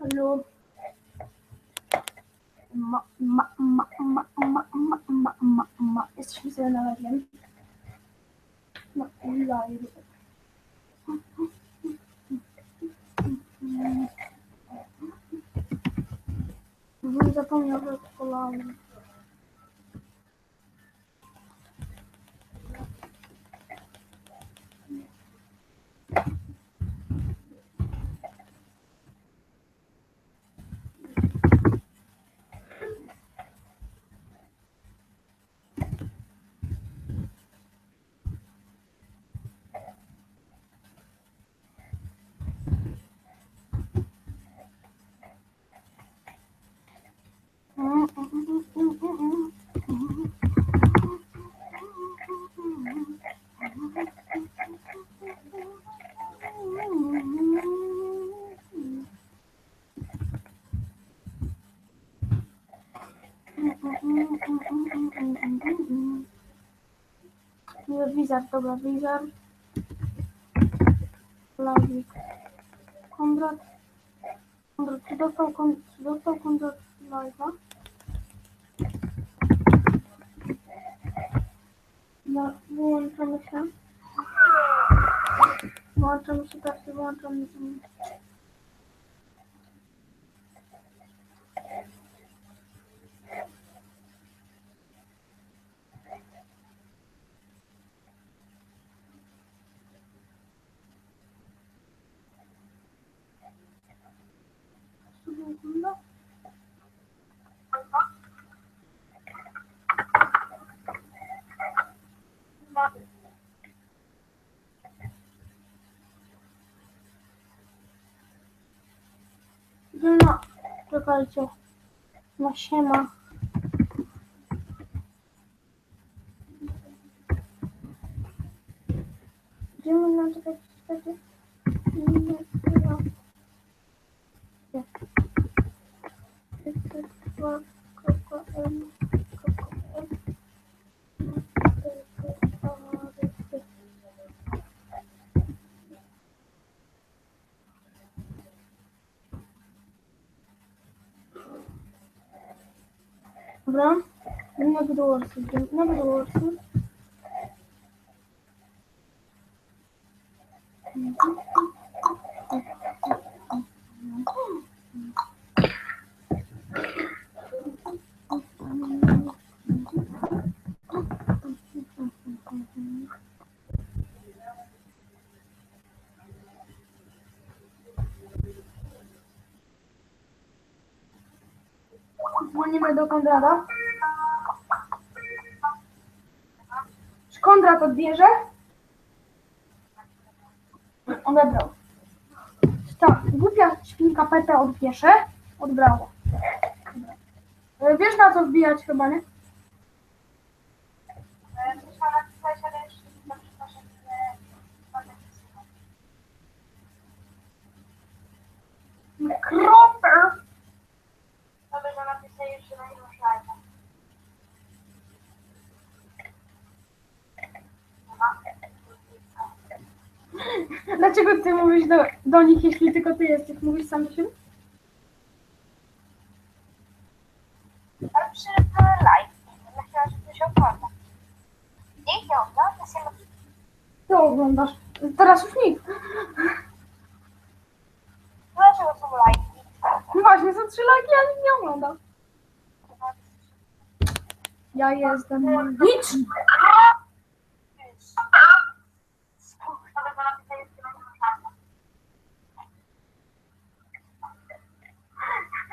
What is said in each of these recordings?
Halo. Ma, ma, ma, ma, ma, ma, ma, ma, ma. Jesteśmy sobie na live. Na live. Mhm, Zapomniał, że to live. Nie, Wizard, dobra, Wizard. Ну. Ну, Дивно, така ця машина. Добра. Набросим. Набросим. Do Konrada. Czy Konrad odbierze? Odebrał. Ta głupia świnka Pepe odbierze? Odbrała. E, Wiesz na co wbijać chyba, nie? Musiałam napisać, ale jeszcze nie wiem, przepraszam, że Kroper! Dobrze, że napisali jeszcze na inną szlajkę. Dlaczego ty mówisz do, do nich, jeśli tylko ty jesteś? Mówisz sam do siebie? Ale przy live, ja chciałam, żeby się ogląda. Nikt nie ogląda, się Ty oglądasz. Teraz już nikt. Dlaczego są lajki? No Właśnie, są trzy lajki, a nikt nie ogląda. Ja jestem magiczny.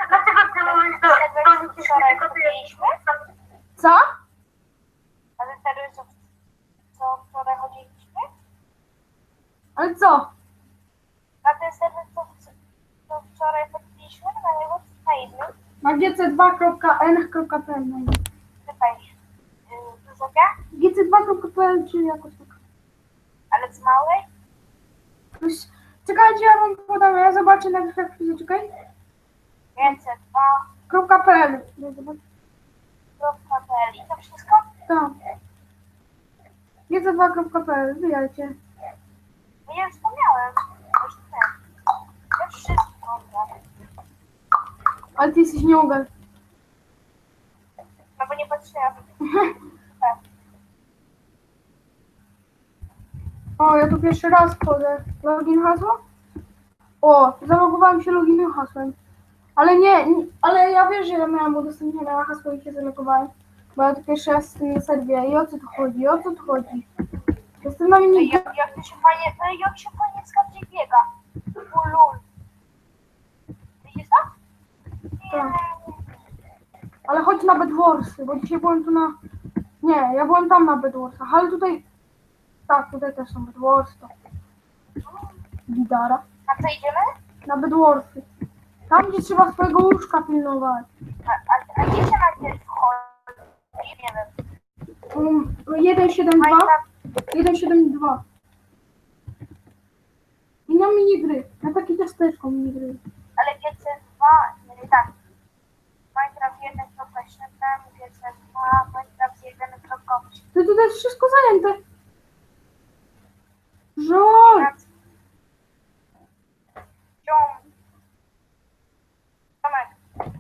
Dlaczego ty mówisz do, do wczoraj chodziliśmy? Co? A ty serio, co, co wczoraj chodziliśmy? Ale co? A ty serio, co, co wczoraj chodziliśmy? Na niego czy na innym? Na gc2.n.pl no Pytaj. Yy, Wysokie? gc2.pl czy jakoś tak. Ale z małej? Coś- Czekajcie, ja wam podam, ja zobaczę najpierw jak chwilę, czekaj. Więcej, dwa, Kropka .pl. Ja zobaczę. I to wszystko? Tak. gc2.pl, wyjajcie. No ja wspomniałem. Już. Ja wszystko. Ale ty jesteś nieogar. No patrzyłam. Tak. O, ja tu pierwszy raz wchodzę. Login hasło? O, zalogowałem się loginem hasłem. Ale nie, nie, ale ja wiesz, że ja miałam udostępnione hasło i się zalogowałem. Bo ja tu pierwszy raz z tym na serwie. I o co tu chodzi? O co tu chodzi? Jestem na No i linii. jak, jak to się fajnie, no jak się fajnie i biega. Ulul. Widzisz to? Tak. Ale chodź na Bedwarsy, bo dzisiaj byłem tu na... Nie, ja byłem tam na Bedwarsach, ale tutaj... Tak, tutaj też są Bedwarsy. To... Gitara. A co idziemy? Na Bedwarsy. Tam, gdzie trzeba swojego łóżka pilnować. A, a, a gdzie się najpierw wchodzi? Nie wiem. Um, 172, Minecraft 172. I na minigry. Na takie ciasteczko minigry. Ale GC2, nie tak. Minecraft 1.7, GC2, Minecraft 1.8. To jest wszystko zajęte. Żol! Tomek,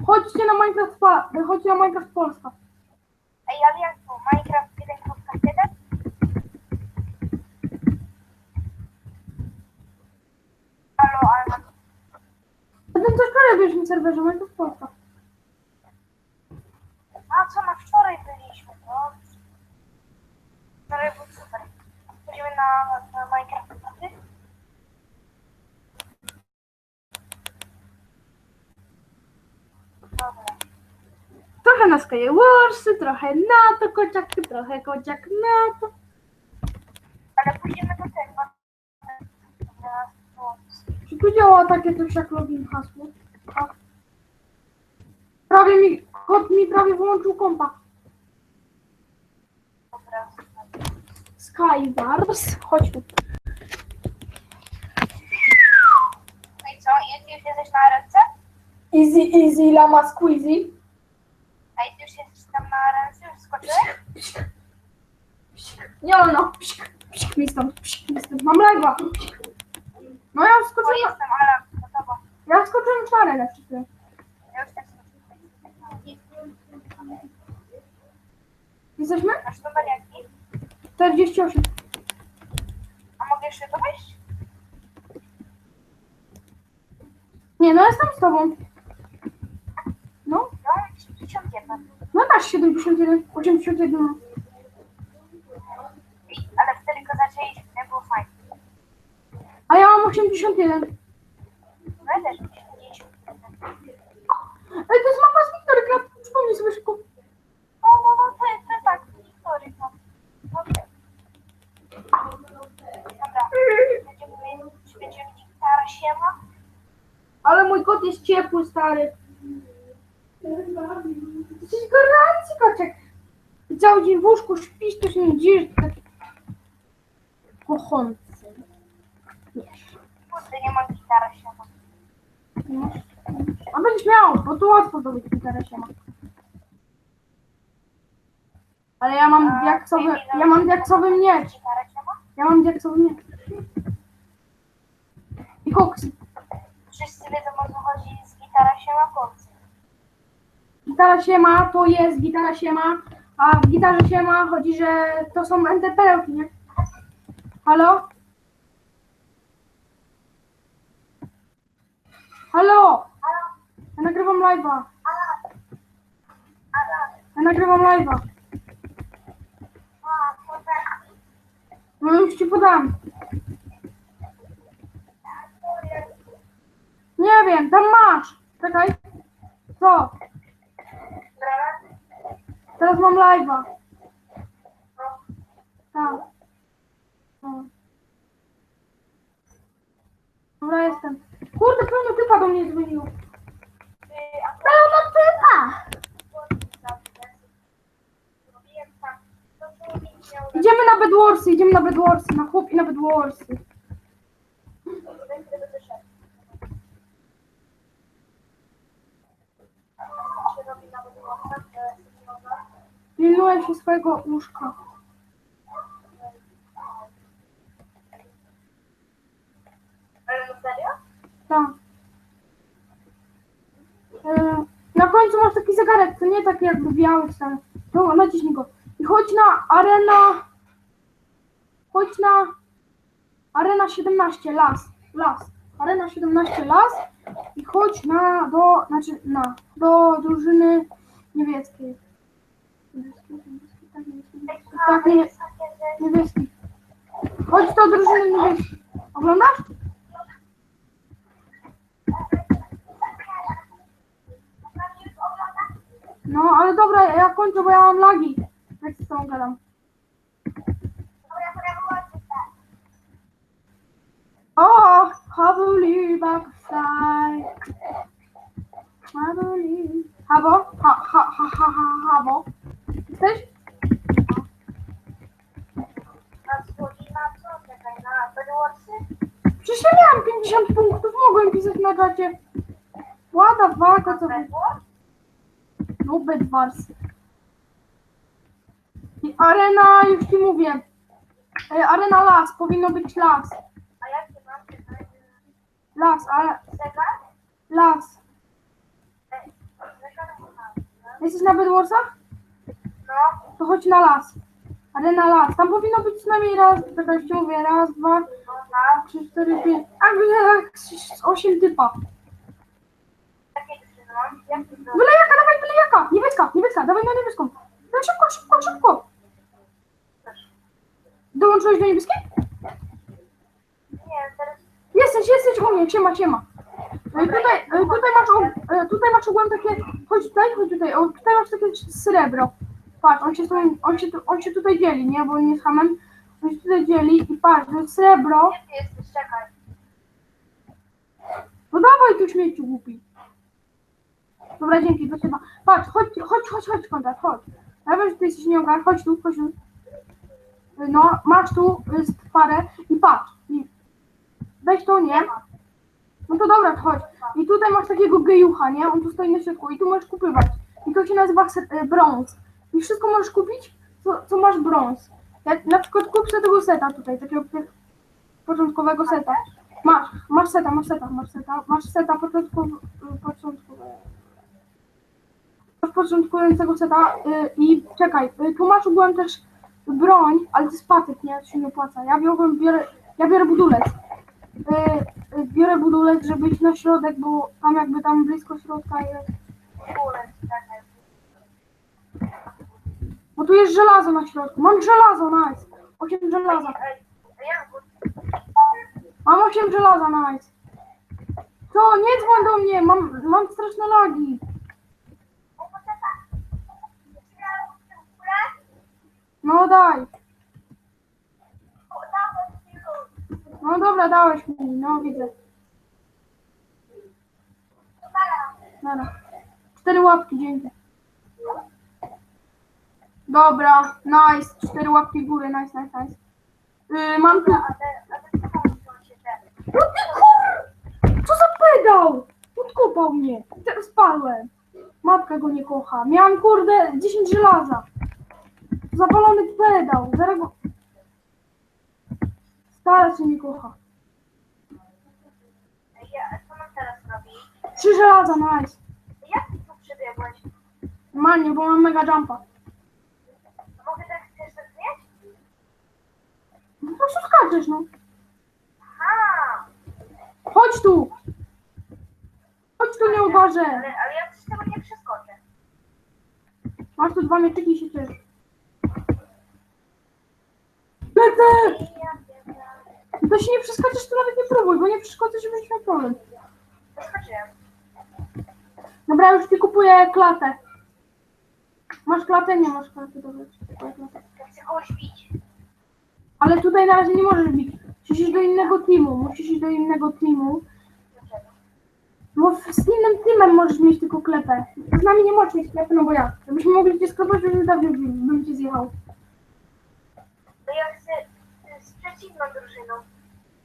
Chodźcie na Minecraft, Pa- chodźcie na Minecraft Polska. ej, ale jak to? Minecraft 1.7? Halo, ale Potem coś robisz na serwerze Minecraft Polska. A co na wczoraj byliśmy, no. Wczoraj był super. Chodzimy na, na Minecraft. Dobra. Trochę na Skywarsy, trochę na to kociak, trochę kociak na to. Ale pójdziemy do tego. Na to. Czy tu działa takie coś jak login hasło? Tak. Prawie mi, kot mi prawie wyłączył kompa. Skywars, chodź tu. No i co? Jest, już jesteś na ręce? Easy, easy, lama squeezy. A ty już jesteś tam na ręce? Już skoczyłeś? Nie no, psik, psik mi stąd, psik mi stąd. Mam live'a. No ja na- jestem, ale gotowa. ja wskoczyłem na arenę przed chwilą. Ja już też Jesteśmy? Masz numer jaki? 48. A mogę jeszcze to wejść? Nie, no jestem z tobą. No, No, 71. no masz 71, 81. I- Ale wtedy go zaczęliśmy, nie było fajnie. A ja mam 81. No ja też 50. Ej, to jest mapa z Wiktorka. Przypomnij sobie szybko. No, no, no, to jest, to jest tak, historyka. Dobra. Dobra. Będziemy, czy będziemy mieć gitara siema? Ale mój kot jest ciepły, stary. Jesteś gorący, koczek. I cały dzień w łóżku śpisz, to się nie dziś. Taki kochący. Wiesz. Kurde, nie mam gitara siema. No. A będziesz miał, bo tu łatwo zdobyć gitarę się ma. Ale ja mam A, diaksowy, ja mam diaksowy miecz. Gitara siema? Ja mam diaksowy miecz. I koksy. Wszyscy wiedzą o co chodzi z gitara siema koksy. Gitara się ma, to jest gitara się ma, a w gitarze się ma chodzi, że to są NTP-ki, nie? Halo? Halo? Halo, Ja nagrywam live'a. Ja nagrywam live'a. Kurde. No już ci podam. Nie wiem, tam masz. Czekaj. Co? Teraz mam live'a. Tak. No. Dobra, jestem. Kurde, pełno typa do mnie dzwoniło. A Pełno typa! Idziemy na Bedwarsy, idziemy na Bedwarsy, na chłop i na Bedwarsy. Swojego łóżka. Ale no serio? Tak. E, Szkielet, to nie taki jakby biały tam. To naciśnij go. I chodź na arena. Chodź na arena 17, las. Las. Arena 17, las. I chodź na, do, znaczy na, do drużyny niemieckiej. Że... niebieski. Chodź do drużyny niebieskiej. Oglądasz? No, ale dobra, ja kończę, bo ja mam lagi. Jak z tą gadam. Dobra, to ja wyłączę tak. Oh, I believe I can fly. I believe. Habo? Ha, ha, ha, ha, ha, habo. Jesteś? Na wschodzie, na co? Czekaj, na Bedwarsy? Przecież ja miałam 50 punktów, mogłem pisać na czacie. Łada walka, co... Bedwars? No, Bedwars. I arena, już ci mówię. E, Arena las, powinno być las. A jakie mam? Las, ale... Las. Jesteś na Bedwarsach? No, To chodź na las. Arena las. Tam powinno być co najmniej raz, tak jak ci mówię, raz, dwa, trzy, cztery, pięć, a tak z osiem typa. Byle jaka, dawaj byle jaka. Niebieska, niebieska, dawaj na niebieską. No szybko, szybko, szybko. Dołączyłeś do niebieskiej? Nie, teraz... Jesteś, jesteś u mnie, siema. No i tutaj, e, tutaj masz, e, tutaj masz ogółem takie, chodź tutaj, chodź tutaj, tutaj masz takie srebro. Patrz, on się, tutaj, on, się, tu- on się tutaj dzieli, nie, bo on jest hamem. On się tutaj dzieli i patrz, to jest srebro. Gdzie ty jesteś? Czekaj. No dawaj tu śmieciu głupi. Dobra, dzięki, to chyba. Patrz, chodź, chodź, chodź, chodź, kontakt, chodź. Ja wiem, że ty jesteś nieogar, chodź tu, chodź tu. No, masz tu jest parę i patrz. I weź to, nie? No to dobra, to chodź. I tutaj masz takiego gejucha, nie? On tu stoi na środku i tu możesz kupywać. I to się nazywa se- e, brąz. I wszystko możesz kupić, co, co masz brąz. Na przykład kup sobie tego seta tutaj, takiego początkowego seta. Masz, masz seta, masz seta, masz seta, masz seta początkow- początkowego. Masz początkującego seta y, i czekaj, y, tu masz ogółem też broń, ale to jest patyk, nie? To się nie opłaca. Ja biorę, biorę, ja biorę budulec. Y, y, biorę budulec, żeby iść na środek, bo tam jakby tam blisko środka jest. Kurde, czekaj. Bo tu jest żelazo na środku. Mam żelazo, nice. 8 żelaza. Mam 8 żelaza, nice. Co? Nie dzwoń do mnie, mam, mam straszne lagi. No daj. No dobra, dałeś mi, no widzę. Dobra. Cztery łapki, dzięki. Dobra, nice. Cztery łapki w górę, nice, nice, nice. Yy, mam tu... A te, a te co mam się te? No ty kur... Co za pedał? Podkopał mnie. Teraz spadłem. Matka go nie kocha. Miałam kurde 10 żelaza. Zapalony pedał. Zaraz go... Stara się nie kocha. Ja, co mam teraz robić? Trzy żelaza, nice. Jak ty tu przybiegłeś? Normalnie, bo mam mega jumpa. Mogę tak chcesz tak mieć? No po prostu skaczesz, no. Chodź tu. Chodź tu, nie uważę. Ale, ale ja z tego nie przeskoczę. Masz tu dwa mieczyki i się ciesz. Lecę! I To się nie przeskoczysz, to nawet nie próbuj, bo nie przeskoczysz, będziesz miał problem. przeskoczyłem. Dobra, już ci kupuję klatę. Masz klatę? Nie masz klaty, dobra. ci kupuję klatę. Ja chcę kogoś bić. Ale tutaj na razie nie możesz bić. Musisz iść do innego teamu. Musisz iść do innego teamu. Dlaczego? Bo z innym teamem możesz mieć tylko klepę. Z nami nie możesz mieć klepy, no bo ja. Gdybyśmy mogli cię sklepać, to już dawno bym cię zjechał. To ja chcę z przeciwną drużyną.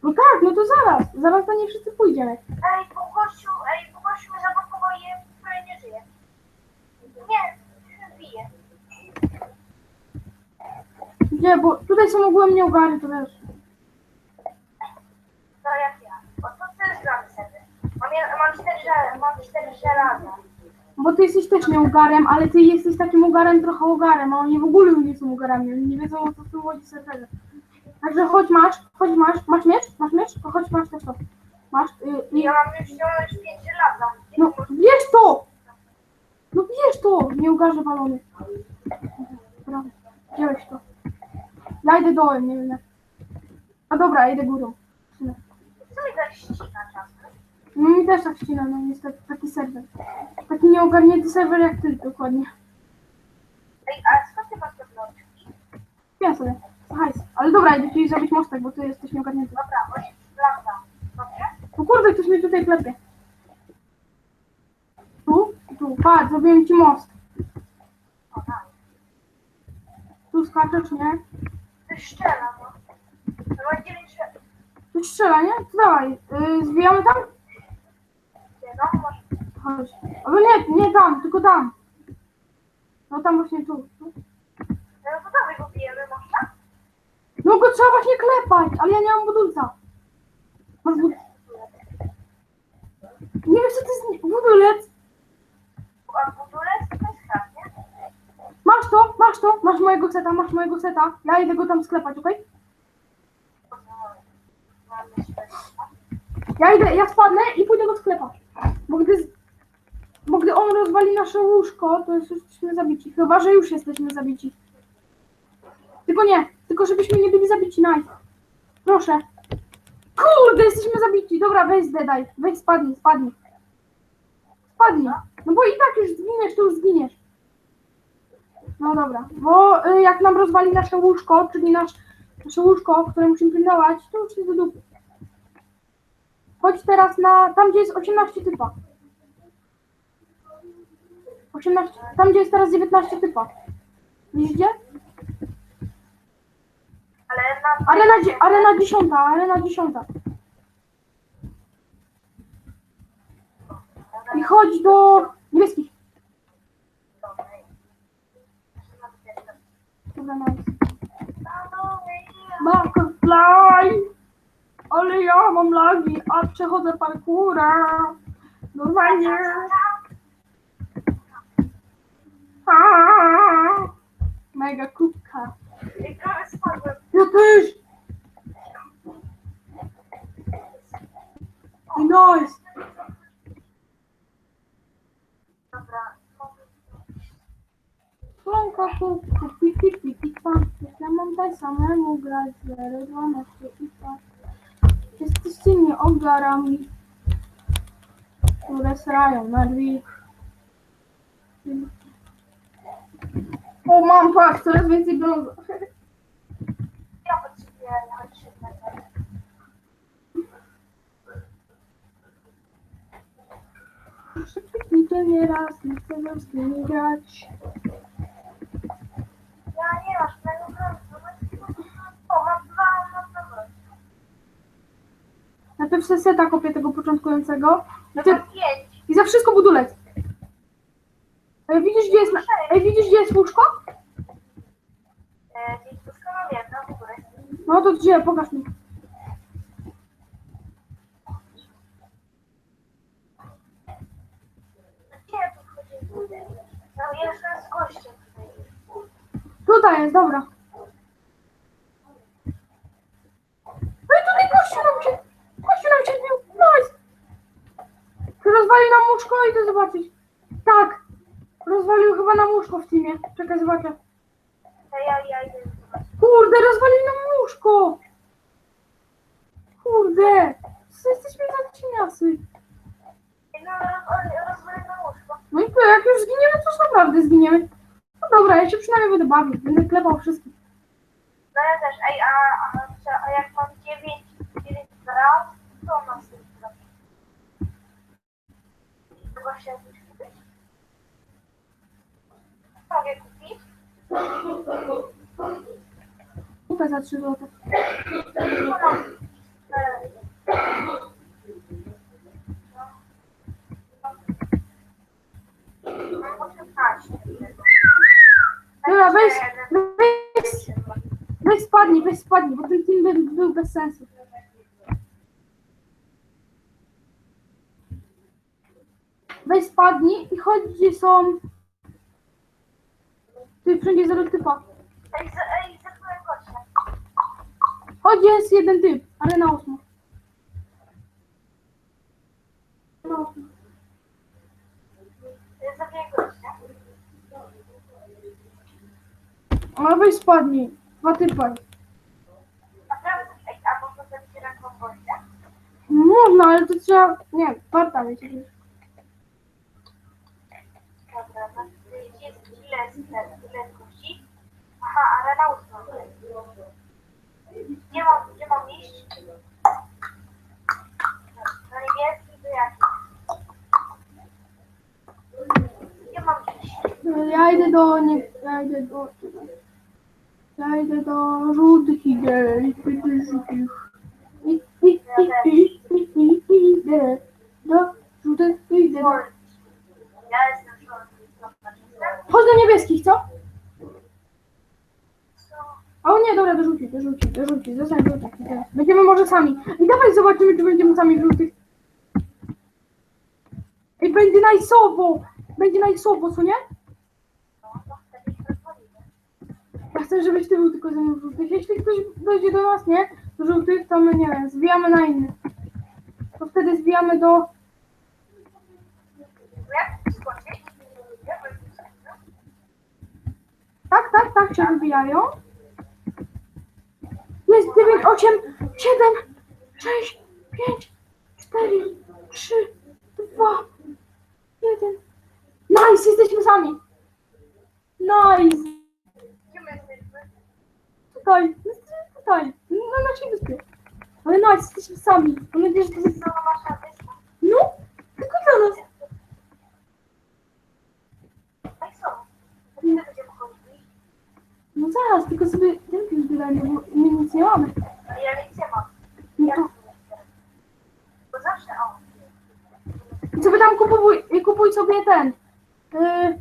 No tak, no to zaraz. Zaraz do niej wszyscy pójdziemy. Ej, po gościu, ej, po gościu i prawie nie żyje. Nie, Gdzie, bo tutaj są ogółem nieugary, to też. To jak ja. O, to też znam sobie. Mam, ja- mam cztery żelaza, mam cztery żelaza. Bo ty jesteś też nie ugarem, ale ty jesteś takim ugarem trochę ugarem, a oni w ogóle nie są ugarami, oni nie wiedzą o co w tym chodzi serwerze. Także chodź masz, chodź masz, masz miecz? Masz miecz? To chodź masz też to. Masz, yy, i, Ja mam już ściągnąć 5 lata. no bierz to! No bierz to, nie ugarze balony. Dobra, wziąłeś to. Ja idę dołem, nie wiem jak. A dobra, idę górą. Co mi tak ścina czasem? No mi też tak ścina, no niestety, taki serwer. Taki nieogarnięty serwer jak ty, dokładnie. Ej, ale skąd ty masz te? Ja sobie, hajs. Ale dobra, idę ci zrobić mostek, bo ty jesteś nieogarnięty. Dobra, bo się lata. Dobrze? No kurde, ktoś mnie tutaj klepie. Tu? Tu, patrz, zrobiłem ci most. O, tak. Tu skaczesz, nie? To szczela, no. To ma 9 Tu strzela, nie? To dawaj, yy, zwijamy tam? no, może. Chodź. Albo nie, nie tam, tylko tam. No tam właśnie tu. tu. No to dawaj go bijemy, można? No go trzeba właśnie klepać, ale ja nie mam budulca. Masz bud... Nie wiem co to jest budulec. A budulec to jest chat, nie? Masz to, masz to, masz mojego seta, masz mojego seta. Ja idę go tam sklepać, okej? Ja idę, ja spadnę i pójdę go sklepać. Bo gdy, bo gdy on rozwali nasze łóżko, to już jesteśmy zabici. Chyba, że już jesteśmy zabici. Tylko nie, tylko żebyśmy nie byli zabici, nice. Proszę. Kurde, jesteśmy zabici. Dobra, weź zdedaj. Weź spadnij, spadnij. Spadnij. No bo i tak już zginiesz, to już zginiesz. No dobra, bo y, jak nam rozwali nasze łóżko, czyli nasz, nasze łóżko, które musimy pilnować, to już jest do dupy. Chodź teraz na. tam gdzie jest 18 typa. 18. Tam gdzie jest teraz 19 typa. Widzicie? Ale na... Arena, dzie- arena 10, arena 10. I chodź do niebieskich. Dobra, nice. Butterfly! Ale ja mam lagi, a przechodzę parkura. Normalnie. A, Mega kubka. Ja też! Nice! Dobra. Plonka, kubka, pipi, pipi, pan. Ja mam tak samemu grać, 0, 12 i tak. Jesteście nieogarami, które srają na drzwi. O, mam patrz, coraz więcej brązu. Ja potrzebuję na Kliknijcie mnie raz, nie chcę z grać. Ja nie masz tego brązu. O, mam dwa, mam dwa. Najpierw sobie seta kopię tego początkującego. No ty, pięć. I za wszystko budulec. Ej, widzisz gdzie jest, na, ej, widzisz gdzie jest łóżko? E. No to gdzie? Pokaż mi. Gdzie ja tu wchodzę? No jeszcze z gościem tutaj. Tutaj jest, dobra. Ej, tutaj gościu nam się, gościu nam się zbił. Nice. Rozwalił nam łóżko, idę zobaczyć. Tak. Rozwalił chyba nam łóżko w teamie. Czekaj, zobaczę. To ja, ja idę zobaczyć. Kurde, rozwalił nam łóżko. Kurde. Co Jesteśmy zacieniasy. No, roz- rozwalę na łóżko. No i to jak już zginiemy, to już naprawdę zginiemy. No dobra, ja się przynajmniej będę bawił. Będę klepał wszystkich. No ja też. Ej, a, a, a, a jak mam 9, 9 raz, to mam sobie zrobić. Chyba się coś kupić. Mogę kupić? Kupę za 3 zł. Mam. Mam 18. Dobra, weź, weź, weź spadnij, weź spadnij, bo ten był, był bez sensu. weź spadnij i chodź gdzie są... Tu wszędzie zero typa. Ej, z, ej, zepnąłem gościa. Chodź, jest jeden typ, ale na ósmo. Na ósmo. Zabiję gościa. Ale weź spadnij. Dwa typa. Można ale to trzeba... Nie, wiecie. że- Dobra, gdzie jest, ile ile, ile gości? Aha, ale na ósmą. Gdzie mam, gdzie mam iść? Na niebieski, to jaki? Gdzie mam iść? Ja idę do... Nie, ja idę do... Ja idę do żółtych idę. Idę do żółtych. I, i, i, i, i, i, idę. Do żółtych idę. Ja jestem jestem. Chodź do niebieskich, co? O nie, dobra, do żółtych, do żółtych, do żółtych. Zostań. Będziemy może sami. I dawaj zobaczymy, czy będziemy sami w. I będzie najsowo. Będzie najsowo, co nie? Ja chcę, żebyś ty był tylko ze mną w. Jeśli ktoś dojdzie do nas, nie? Do żółtych, to my, nie wiem, zwijamy na inny. To wtedy zwijamy do... Tak, tak, tak się wybijają. Jest 9, 8, 7, 6, 5, 4, 3, 2, 1. Nice, jesteśmy sami. Nice. Gdzie my jesteśmy? Tutaj, jesteśmy tutaj, na naszej wyspie. Ale nice, jesteśmy sami. Mam nadzieję, że to jest... Co wasza wyspa? No, tylko dla nas. No i co? Kiedy będziemy chodzili? No zaraz, tylko sobie my nic nie mamy. Ja nic nie mam. No to... to nie? Bo zawsze, o. I sobie tam kupuj, i kupuj sobie ten yy,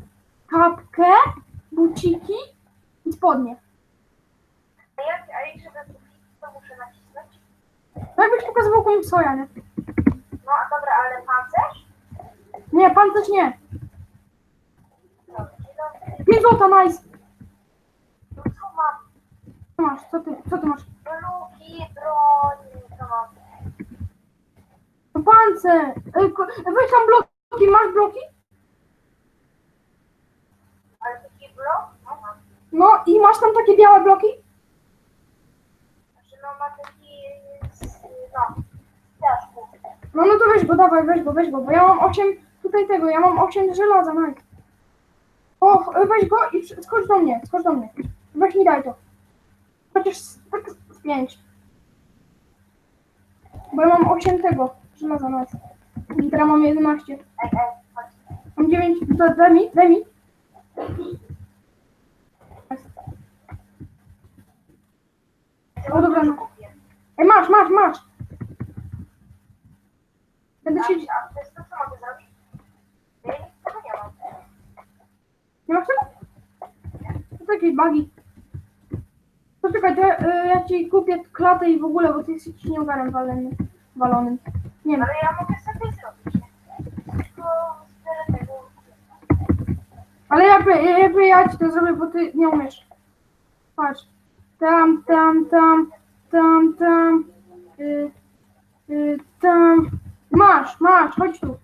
kapkę, buciki i spodnie. A jak, a jak żeby kupić, to muszę nacisnąć? No jakbyś pokazywał komuś soja, nie? No a dobra, ale pancerz? Nie, pan też nie. No, no, 5 złota, nice. no co mam? Co masz? Co ty, co ty masz? Luki, broń, co mam? No pance. Yy, ko- weź tam bloki, masz bloki? Ale taki blok? No mam. No i masz tam takie białe bloki? Znaczy no ma taki, z- no, piaszku. No no to weź go, dawaj, weź go, weź go, bo ja mam 8 tutaj tego, ja mam 8 żelaza, nice. O, weź go i przy- skocz do mnie, skocz do mnie. Weź mi daj to. Chociaż z- tak z 5. Bo ja mam 8 tego żelaza, nice. I teraz mam 11. Ej, ej, chodź. Mam 9, da, daj mi, daj mi. No dobra, no. Ej, masz, masz, masz. Będę się... a to jest to, co mogę zrobić? Z tego nie mam. Nie? To jakieś bugi. Poczekaj, to ja, y, ja ci kupię klatę i w ogóle, bo ty jesteś śniągarem walonym. walonym. Nie wiem. Ale ja mogę sobie zrobić. Tylko zbiorę tego. Ale ja, ja, ci to zrobię, bo ty nie umiesz. Patrz. Tam, tam, tam, tam, tam. Y, y, tam. Masz, masz, chodź tu.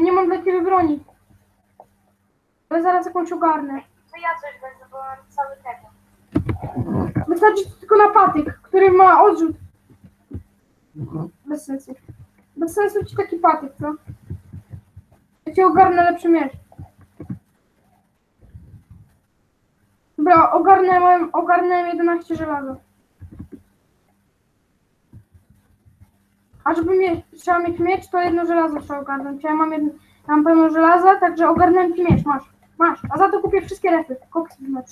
Nie mam dla ciebie broni. Ale zaraz jakąś ogarnę. To ja coś wezmę, bo mam cały tego. Wystarczy tylko na patyk, który ma odrzut. Bez sensu. Bez sensu ci taki patyk, co? Ja ci ogarnę lepszy miecz. Dobra, ogarnęłem, ogarnęłem 11 żelaza. A żeby mieć, trzeba mieć miecz, to jedno żelazo trzeba ogarnąć. Ja mam, jedno, ja mam pełno żelaza, także ogarnąłem ci miecz, masz. Masz, a za to kupię wszystkie refy. Koksy na.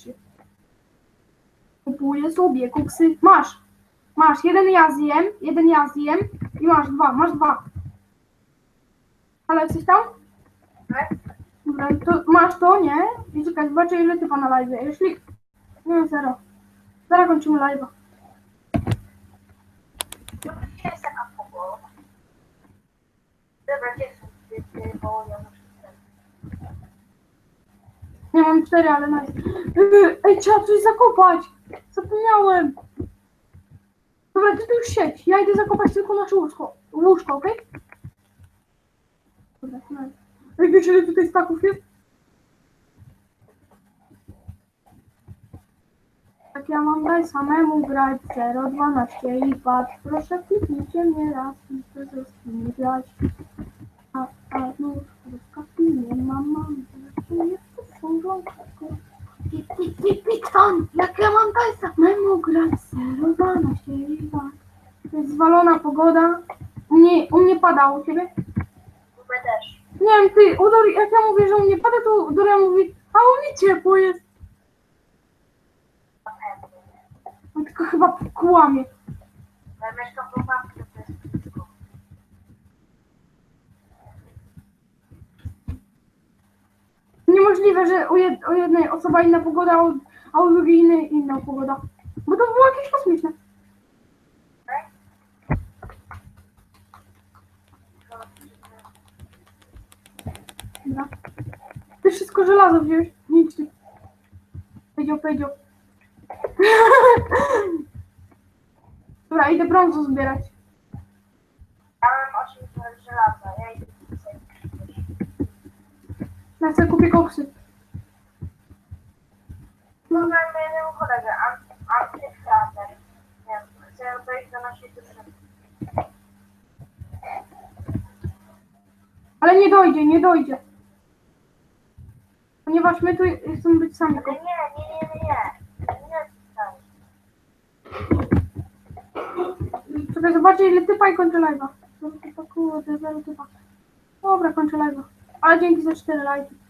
Kupuję sobie koksy. Masz, masz, jeden ja zjem, jeden ja zjem i masz dwa, masz dwa. Ale coś tam? Tak. Dobra, to masz to, nie? I czekaj, zobaczę ile ty pana live. Jeśli... No, zero. Zaraz kończymy live'a. Dobra, gdzie jest taka pogoda? Dobra, nie mam cztery, ale nice. Yy, Ej, trzeba coś zakopać! Zapomniałem! Dobra, ty tu już siedź. Ja idę zakopać tylko nasze łóżko. Łóżko, okej? Dobra, nice. Ej, wiesz ile tutaj staków jest? Tak ja mam daj samemu grać 012 i patrz, proszę kliknijcie mnie raz i chcę ze wszystkimi grać. A, a, no, skapki nie mam, mam, to Piton, jak ja mam 012 i patrz. To jest zwalona pogoda. U mnie, u mnie pada, u ciebie? Chyba też. Nie wiem, ty, u Dori, jak ja mówię, że u mnie pada, to Doria mówi, a u mnie ciepło jest. On tylko chyba kłamie. Ja mieszkam w Lubawcu, to jest blisko. Niemożliwe, że u, jed, u jednej osoba inna pogoda, a u, drugiej innej inna pogoda. Bo to było jakieś kosmiczne. Ty wszystko żelazo wziąłeś. Nic ty. Powiedział, powiedział. Dobra, idę brązu zbierać. Ja mam 8 żelaza, ja idę tutaj. Ja chcę kupię koksy. Poznałem jednego kolegę, Ant- antyfrater. Nie wiem, chcę wejść do naszej drużyny. Ale nie dojdzie, nie dojdzie. Ponieważ my tu chcemy być sami. Ale nie, nie, nie, nie, nie. Nie tutaj. Czekaj, zobaczę ile typa i kończę live'a. Zero typa, kurde, zero typa. Dobra, kończę live'a. Ale dzięki za 4 lajki.